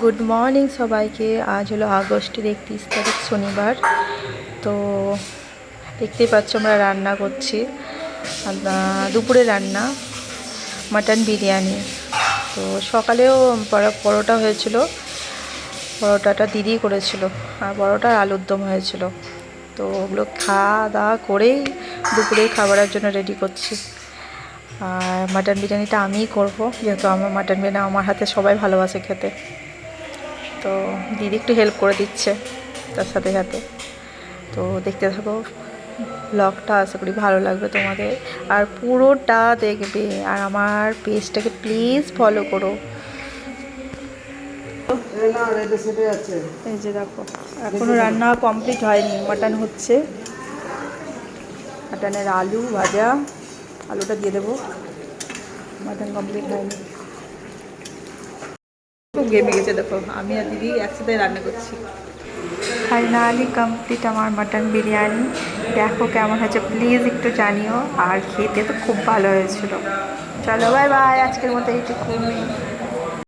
Good morning সবাইকে। আজ হলো আগস্টের একত্রিশ তারিখ, শনিবার। তো দেখতেই পাচ্ছ আমরা রান্না করছি। দুপুরে রান্না, মাটন বিরিয়ানি। তো সকালেও পরো- পরোটা হয়েছিল। পরোটাটা দিদি করেছিল। আর পরোটা আর আলুর দম হয়েছিল। তো ওগুলো খাওয়া দাওয়া করেই দুপুরের খাবারের জন্য রেডি করছি। আর মাটন বিরিয়ানিটা আমিই করব, যেহেতু আমার মাটন বিরিয়ানি আমার হাতে সবাই ভালোবাসে খেতে। তো দিদি একটু হেল্প করে দিচ্ছে তার সাথে সাথে। তো দেখতে থাকো ব্লগটা আশা করি ভালো লাগবে তোমাদের। আর পুরোটা দেখবে আর আমার পেজটাকে প্লিজ ফলো করো। এই যে দেখো, এখনও রান্না কমপ্লিট হয়নি মাটন হচ্ছে। মাটনের আলু ভাজা, আলুটা দিয়ে দেবো। মাটন কমপ্লিট হয়নি। খুব গেমে গেছে, দেখো। আমি আর দিদি একসাথে রান্না করছি। ফাইনালি কমপ্লিট আমার মাটন বিরিয়ানি দেখো কেমন হয়েছে প্লিজ একটু জানিও। আর খেতে তো খুব ভালো হয়েছিল। চলো বাই বাই আজকের মতো এইটুকু